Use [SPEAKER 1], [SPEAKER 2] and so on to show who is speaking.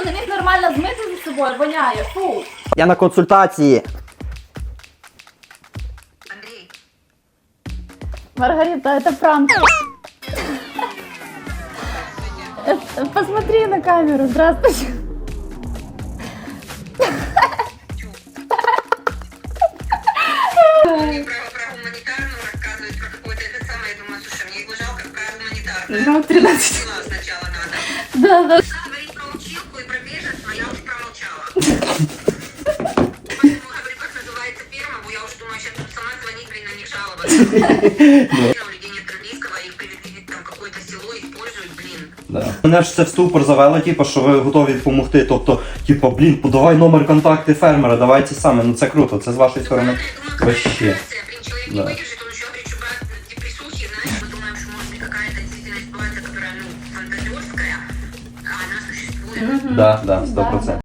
[SPEAKER 1] що не міг нормально змити за собою, воняє, фу.
[SPEAKER 2] Я на консультації.
[SPEAKER 3] Андрей,
[SPEAKER 1] Маргарита, это пранк. Э, Посмотри на камеру, здравствуйте.
[SPEAKER 3] мне про, про гуманитарную рассказывает, про какой-то это самое, я думаю, слушай, мне его жалко, какая гуманитарная.
[SPEAKER 1] Ну, 13.
[SPEAKER 3] Дела сначала надо.
[SPEAKER 1] Да, да.
[SPEAKER 3] Говорить про училку и про беженство я уже промолчала. Поэтому говорю, как называется фирма, бо я уже думаю, сейчас тут сама звонить, блин, на них жаловаться. У людей нет английского, их привезли там в какое-то село, используют, блин.
[SPEAKER 4] Да. Мене ж це в ступор завело, типу, що ви готові допомогти. Тобто, типу, блін, подавай номер контакти фермера, давай ці саме. Ну це круто, це з вашої сторони.
[SPEAKER 3] Я думаю, какая
[SPEAKER 4] Вообще.
[SPEAKER 3] ситуация, блин, человек не
[SPEAKER 4] Да.
[SPEAKER 3] выдержит, он еще говорит, что брат депрессухи, знаешь, мы думаем, что может быть какая-то действительно ситуация, которая, ну, фантазерская, а она существует.
[SPEAKER 4] Да, да, 100%.